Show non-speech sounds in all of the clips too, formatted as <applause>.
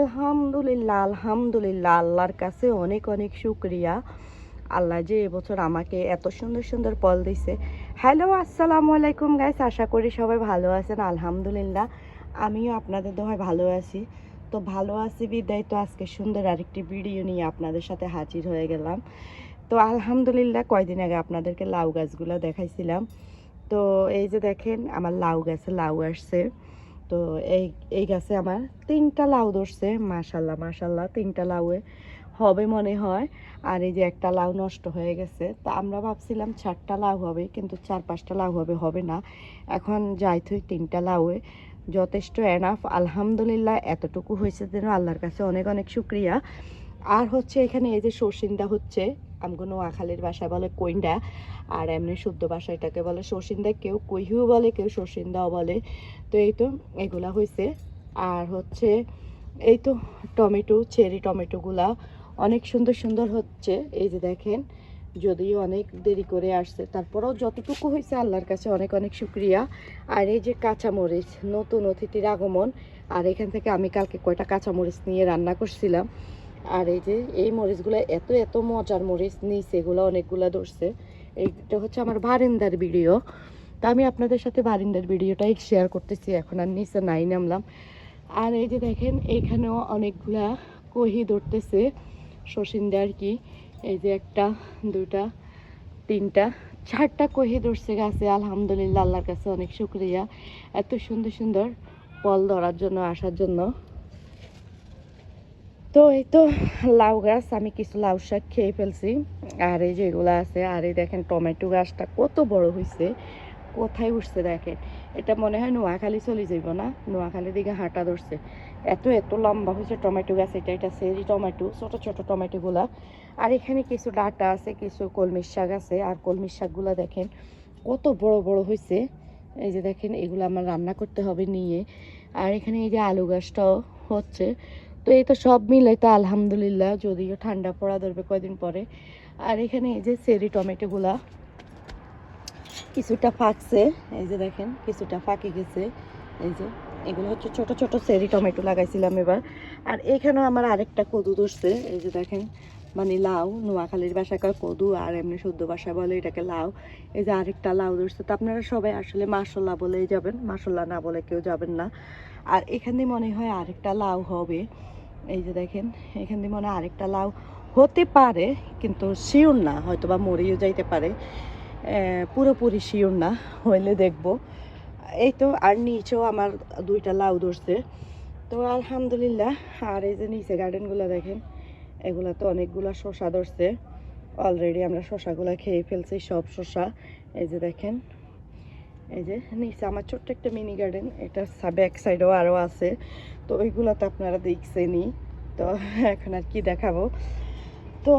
আলহামদুলিল্লাহ আলহামদুলিল্লাহ, আল্লাহর কাছে অনেক অনেক শুক্রিয়া। আল্লাহ যে এবছর আমাকে এত সুন্দর সুন্দর ফল দিছে। হ্যালো আসসালামু আলাইকুম গাইস আশা করি সবাই ভালো আছেন, আলহামদুলিল্লাহ। আমিও আপনাদের দোহায় ভালো আছি। তো ভালো আছি বিদায়, তো আজকে সুন্দর আরেকটি ভিডিও নিয়ে আপনাদের সাথে হাজির হয়ে গেলাম। তো আলহামদুলিল্লাহ, কয়দিন আগে আপনাদেরকে লাউ গাছগুলো দেখাইছিলাম। তো এই যে দেখেন, আমার লাউ গাছে লাউ আসছে। তো এই এই গাছে আমার তিনটা লাউ ধরছে, মাশাল্লাহ মাশাল্লাহ, তিনটা লাউয়ে হবে মনে হয়। আর এই যে একটা লাউ নষ্ট হয়ে গেছে, তা আমরা ভাবছিলাম চারটা লাউ হবে, কিন্তু চার পাঁচটা লাউ হবে হবে না। এখন যাই থুই তিনটা লাউয়ে, যথেষ্ট এনাফ আলহামদুলিল্লাহ, এতটুকু হয়েছে যেন আল্লাহর কাছে অনেক অনেক শুক্রিয়া। হচ্ছে এখানে এই যে সর্ষিন্দা হচ্ছে, আমগো নোয়াখালীর ভাষায় বলে কইন্ডা আর এমনি শুদ্ধ ভাষা এটাকে বলে সর্ষিন্দা কেউ কইহিও বলে, কেউ সর্ষিন্দাও বলে। তো এই তো এগুলা হয়েছে আর হচ্ছে এই তো টমেটো, চেরি টমেটোগুলা অনেক সুন্দর সুন্দর হচ্ছে, এই যে দেখেন, যদিও অনেক দেরি করে আসছে। তারপরেও যতটুকু হয়েছে আল্লাহর কাছে অনেক অনেক শুক্রিয়া। আর এই যে কাঁচামরিচ, নতুন অতিথির আগমন, আর এখান থেকে আমি কালকে কয়টা কাঁচামরিচ নিয়ে রান্না করছিলাম আর এই যে, এই মরিচগুলো এত এত মজার মরিচ নিচে এগুলো অনেকগুলো ধরছে। এইটা হচ্ছে আমার বারিন্দার ভিডিও। তা আমি আপনাদের সাথে বারিন্দার ভিডিওটাই শেয়ার করতেছি, এখন আর নিচে নাই নামলাম। আর এই যে দেখেন এইখানেও অনেকগুলা কহি ধরতেছে, শশিন্দা আর কি। এই যে একটা দুটা তিনটা, চারটা কহি ধরছে গাছে। আলহামদুলিল্লাহ, আল্লাহর কাছে অনেক শুক্রিয়া। এত সুন্দর সুন্দর ফল ধরার জন্য, আসার জন্য। তো এই তো লাউ গাছ, আমি কিছু লাউ শাক খেয়ে ফেলছি। আর এই যে এগুলো আছে, আর এই দেখেন টমেটো গাছটা কত বড় হয়েছে কোথায় উঠছে দেখেন। এটা মনে হয় নোয়াখালী চলে যাইব না? নোয়াখালী দিকে হাঁটা ধরছে। এত এত লম্বা হয়েছে টমেটো গাছ, এটা এটা সেরি টমেটো, ছোট ছোট টমেটোগুলা আর এখানে কিছু ডাটা আছে, কিছু কলমির শাক আছে। আর কলমির শাকগুলা দেখেন কত বড় বড় হয়েছে এই যে দেখেন, এগুলো আমার রান্না করতে হবে নিয়ে। আর এখানে এই যে আলু গাছটাও হচ্ছে। তো এই তো সব মিলে তো আলহামদুলিল্লাহ, যদিও ঠান্ডা পড়া ধরবে কয়দিন পরে। আর এখানে এই যে চেরি টমেটোগুলা, কিছুটা ফাঁকছে, এই যে দেখেন, কিছুটা ফাঁকে গেছে, এই যে, এগুলো হচ্ছে ছোট ছোট সেরি টমেটো লাগাইছিলাম এবার। আর এখানেও আমার আরেকটা কদু ধরছে, এই যে দেখেন মানে লাউ, নোয়াখালীর বাসাকার কদু, আর এমনি শুদ্ধ বাসা বলে এটাকে লাউ, এই যে আরেকটা লাউ ধরছে। তো আপনারা সবাই আসলে মাসল্লা বলেই যাবেন মাসল্লা না বলে কেউ যাবেন না। আর এখানে মনে হয় আরেকটা লাউ হবে। এই যে দেখেন, এখান দিয়ে মনে আরেকটা লাউ হতে পারে, কিন্তু শিওর না হয়তো বা মরেও যাইতে পারে। পুরোপুরি শিওর না, হইলে দেখব। এই তো, আর নিচেও আমার দুইটা লাউ ধরছে। তো আলহামদুলিল্লাহ, আর এই যে নিচে গার্ডেনগুলো দেখেন, এগুলা তো অনেকগুলা শশা ধরছে। অলরেডি আমরা শশাগুলো খেয়ে ফেলছি, সব শশা এই যে দেখেন এই যে, নিচে আমার ছোট্ট একটা মিনি গার্ডেন এটা ব্যাক সাইডেও আরও আছে। তো ওইগুলো তো আপনারা দেখছেনই। তো এখন আর কি দেখাবো। তো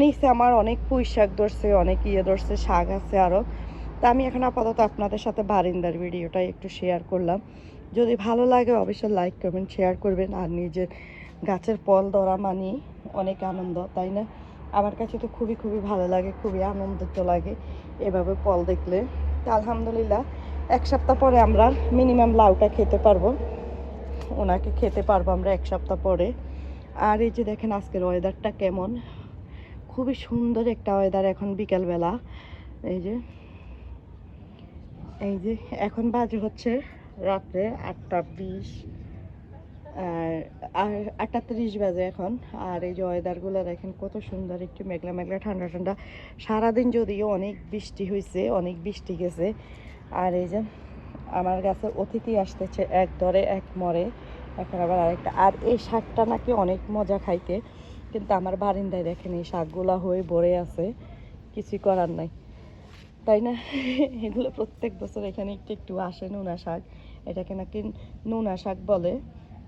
নিচে আমার অনেক পুঁই শাক ধরছে, অনেক ইয়ে ধরছে, শাক আছে আরও তা আমি এখন আপাতত আপনাদের সাথে বারিন্দার ভিডিওটা একটু শেয়ার করলাম। যদি ভালো লাগে অবশ্যই লাইক কমেন্ট শেয়ার করবেন। আর নিজের গাছের ফল ধরা মানি অনেক আনন্দ, তাই না? আমার কাছে তো খুবই খুবই ভালো লাগে, খুবই আনন্দিত লাগে এভাবে ফল দেখলে। তা আলহামদুলিল্লাহ এক সপ্তাহ পরে আমরা মিনিমাম লাউটা খেতে পারব। ওনাকে খেতে পারব আমরা এক সপ্তাহ পরে। আর এই যে দেখেন আজকের ওয়েদারটা কেমন। খুবই সুন্দর একটা ওয়েদার এখন বিকালবেলা। এই যে এই যে এখন বাজে হচ্ছে রাত্রে আটটা বিশ, আর আটটা তিরিশ বাজে এখন। আর এই যে ওয়েদারগুলো দেখেন কত সুন্দর, একটু মেঘলা মেঘলা ঠান্ডা ঠান্ডা। সারাদিন যদিও অনেক বৃষ্টি হয়েছে অনেক বৃষ্টি গেছে আর এই যে আমার কাছে অতিথি আসতেছে এক ধরে এক মরে। এখন আবার আরেকটা। আর এই শাকটা নাকি অনেক মজা খাইতে, কিন্তু আমার বারিন্দায় দেখেন এই শাকগুলা হয়ে ভরে আছে। কিছুই করার নাই। তাই না? <laughs> এগুলো প্রত্যেক বছর এখানে একটু একটু আসে নোনা শাক। এটাকে নাকি নোনা শাক বলে।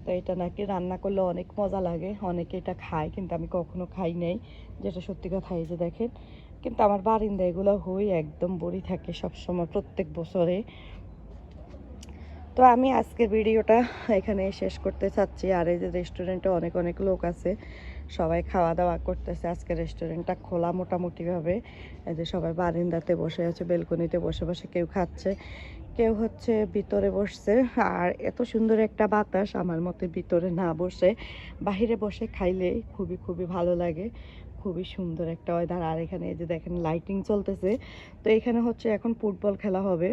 তো এটা নাকি রান্না করলে অনেক মজা লাগে। অনেকে এটা খায়, কিন্তু আমি কখনো খাই নাই। যেটা সত্যি কথা এই যে দেখেন কিন্তু আমার বারিন্দা এগুলো হয়ে একদম বড়ি থাকে সবসময় প্রত্যেক বছরে। তো আমি আজকের ভিডিওটা এখানে শেষ করতে চাচ্ছি। আর এই যে রেস্টুরেন্টে অনেক অনেক লোক আছে, সবাই খাওয়া দাওয়া করতেছে আজকে রেস্টুরেন্টটা খোলা মোটামুটিভাবে। এই যে সবাই বারিন্দাতে বসে আছে, বেলকনিতে বসে বসে কেউ খাচ্ছে, কেউ হচ্ছে ভিতরে বসছে। আর এত সুন্দর একটা বাতাস আমার মতে ভিতরে না বসে, বাহিরে বসে খাইলে খুবই খুবই ভালো লাগে। খুবই সুন্দর একটা ওয়েদার আর এখানে এই যে দেখেন লাইটিং চলতেছে। তো এখানে হচ্ছে এখন ফুটবল খেলা হবে।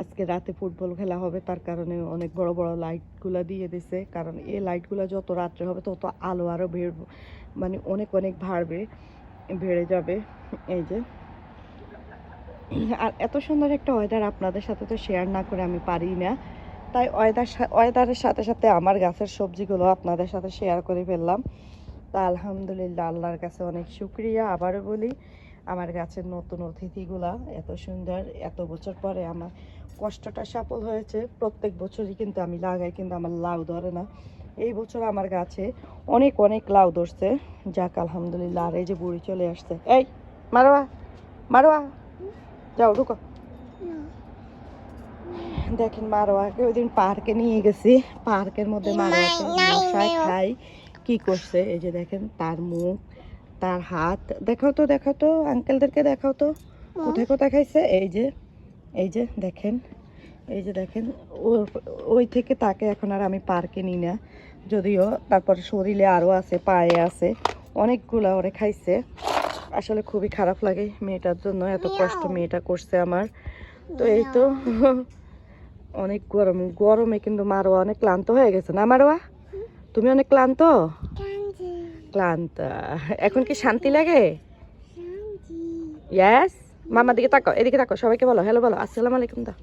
আজকে রাতে ফুটবল খেলা হবে। তার কারণে অনেক বড় বড় লাইটগুলো দিয়ে দিছে। কারণ এই লাইটগুলো যত রাত্রে হবে, তত আলো আরও বের মানে অনেক অনেক বাড়বে, বেড়ে যাবে। এই যে। আর এত সুন্দর একটা ওয়েদার আপনাদের সাথে তো শেয়ার না করে আমি পারি না। তাই ওয়েদার ওয়েদারের সাথে সাথে আমার গাছের সবজিগুলো আপনাদের সাথে শেয়ার করে ফেললাম। তা আলহামদুলিল্লাহ আল্লাহর কাছে অনেক শুক্রিয়া। আবারও বলি আমার গাছের নতুন অতিথিগুলা এত সুন্দর এত বছর পরে আমার কষ্টটা সফল হয়েছে। প্রত্যেক বছরই কিন্তু আমি লাগাই কিন্তু আমার লাউ ধরে না। এই বছর আমার গাছে অনেক অনেক লাউ ধরছে। যাক আলহামদুলিল্লাহ আর এই যে বুড়ি চলে আসছে। এই মারোয়া মারোয়া যাও ঢুকো। দেখেন মারোয়াকে ওই দিন পার্কে নিয়ে গেছি। পার্কের মধ্যে মারোয়াকে মশাই খাই। কি করছে? এই যে দেখেন তার মুখ তার হাত। দেখাও তো দেখাও তো আঙ্কেলদেরকে দেখাও তো। কোথায় কোথায় খাইছে? এই যে এই যে দেখেন এই যে দেখেন ও- ওই থেকে তাকে এখন আর আমি পার্কে নিই না। যদিও তারপরে শরীরে আরও আছে পায়ে আছে অনেকগুলা ওরে খাইছে। আসলে খুবই খারাপ লাগে মেয়েটার জন্য এত কষ্ট মেয়েটা করছে আমার। তো এই তো <laughs> অনেক গরম গরমে কিন্তু মারোয়া অনেক ক্লান্ত হয়ে গেছে না মারোয়া? তুমি অনেক ক্লান্ত? ক্লান্ত। এখন কি শান্তি লাগে? ইয়াস মামার দিকে তাকো এদিকে তাকো সবাইকে বলো হ্যালো বলো আসসালামু আলাইকুম দা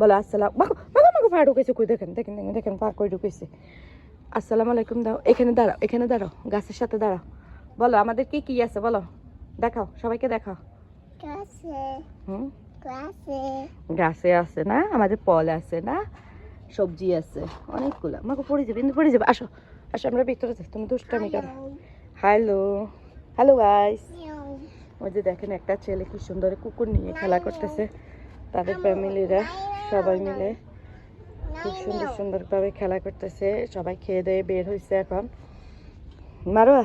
বলো আসসালাম মাগো মাগো মাগো পা ঢুকেছে কই? দেখেন দেখেন দেখেন, দেখেন পা কই ঢুকেছে। আসসালামু আলাইকুম দাও এখানে দাঁড়াও এখানে দাঁড়াও গাছের সাথে দাঁড়াও। বলো আমাদের কি কি আছে বলো? দেখাও সবাইকে দেখাও. গাছে আছে না? আমাদের পল আছে না? সবজি আছে, অনেকগুলো। আমাকে পড়ে যাবে, কিন্তু পড়ে যাবে। আসো আসো, আমরা ভিতরে যাই। তুমি দুষ্টামি করো হ্যালো হ্যালো গাইস ওই যে দেখেন একটা ছেলে কি সুন্দর কুকুর নিয়ে খেলা করতেছে। তাদের ফ্যামিলিরা সবাই মিলে খুব সুন্দর সুন্দরভাবে খেলা করতেছে। সবাই খেয়ে দিয়ে বের হয়েছে এখন। মারোয়া,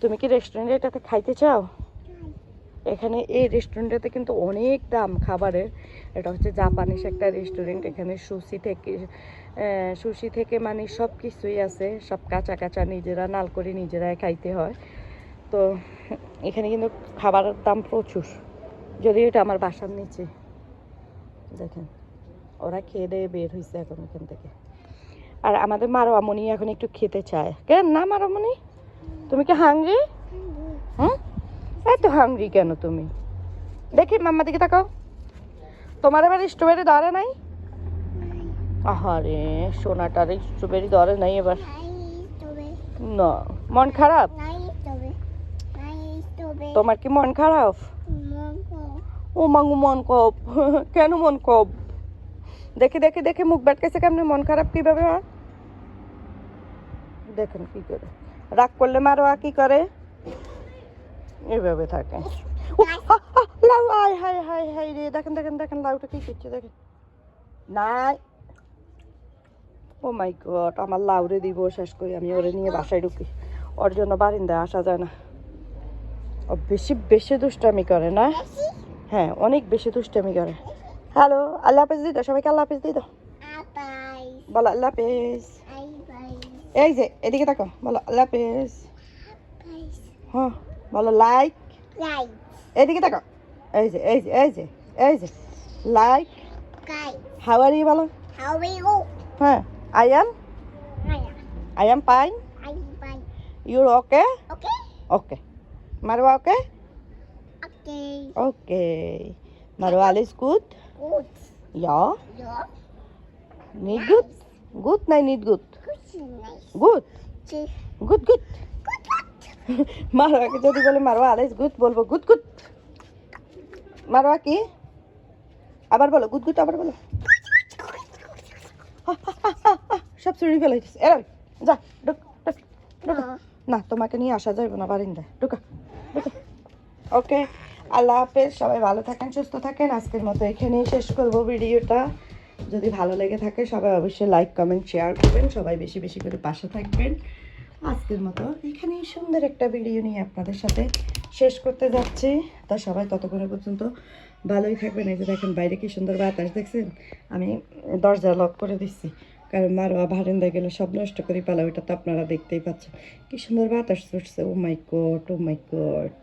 তুমি কি রেস্টুরেন্টে এটাতে খাইতে চাও? এখানে এই রেস্টুরেন্টটাতে কিন্তু অনেক দাম খাবারের। এটা হচ্ছে জাপানিস একটা রেস্টুরেন্ট এখানে সুশি থেকে সুশি থেকে মানে সব কিছুই আছে। সব কাঁচা কাঁচা নিজেরা, নাল করে নিজেরাই খাইতে হয়। তো এখানে কিন্তু খাবারের দাম প্রচুর। যদিও এটা আমার বাসার নিচে। দেখেন, ওরা খেয়ে দিয়ে বের হয়েছে এখন এখান থেকে। আর আমাদের মারোয়ামণি এখন একটু খেতে চায়। কেন না মারোয়ামণি? তুমি কি হুম এত হাংরি কেন তুমি? দেখি মাম্মা দিকে তাকাও। তোমার এবার স্ট্রবেরি ধরে নাই? আহারে, সোনাটার স্ট্রবেরি ধরে নাই এবার। না, মন খারাপ? তোমার কি মন খারাপ? ও মাঙ্গু মন কব <laughs> কেন মন কব দেখে দেখে দেখে, মুখ বাটকেছে কেমনে? মন খারাপ কীভাবে হয়? দেখেন কি করে। রাগ করলে মারোয়া কি করে? এইভাবে থাকে। লাউ আয় হাই হাই হাই রে দেখেন দেখেন দেখেন লাউটা কি করছে দেখেন। নাই। ও মাই গড আমার লাউরে দিব শেষ করি আমি ওরে নিয়ে বাসায় ঢুকি। ওর জন্য বারিন্দায় আসা যায় না। ও বেশি বেশি দুষ্টামি করে না? হ্যাঁ অনেক বেশি দুষ্টামি করে। হ্যালো আল্লাহ হাফেজ দাও সবাইকে আল্লাহ হাফেজ দাও। বলো আল্লাহ হাফেজ। এই যে এদিকে তাকো বলো আল্লাহ হাফেজ। হ্যাঁ। বলো লাইক এদিকে তাকো এই যে এই যে এই যে এই যে লাইক হাওয়ারি বলো How are you? হ্যাঁ I am I am fine I'm fine. Your okay Okay? Okay Marwa okay Okay. Okay Marwa all is good Good. Yeah Yeah. Need good good নাই need good Good. Nice. Good Good. Good good মারোয়াকে যদি বলে Marwa all is good বলব good good Marwa কি আবার বলো good good আবার বলো। সব চুরি ফেলে এরা যা ঢুক Uh, না তোমাকে নিয়ে আসা যাবে না বারিন্দায় ঢুকা ঢুকা। ওকে আল্লাহ হাফেজ সবাই ভালো থাকেন সুস্থ থাকেন। আজকের মতো এখানেই শেষ করব ভিডিওটা। যদি ভালো লেগে থাকে সবাই অবশ্যই লাইক কমেন্ট শেয়ার করবেন। সবাই বেশি বেশি করে পাশে থাকবেন। আজকের মতো এখানে সুন্দর একটা ভিডিও নিয়ে আপনাদের সাথে শেষ করতে যাচ্ছি। তা সবাই ততক্ষণ পর্যন্ত ভালোই থাকবেন। এই যে দেখেন, বাইরে কি সুন্দর বাতাস দেখছেন? আমি দরজা লক করে দিচ্ছি। কারণ মারোয়া বারান্দায় গেলে সব নষ্ট করে পালা ওইটা তো আপনারা দেখতেই পাচ্ছেন। কি সুন্দর বাতাস ছুটছে। ও মাই গড ও মাই গড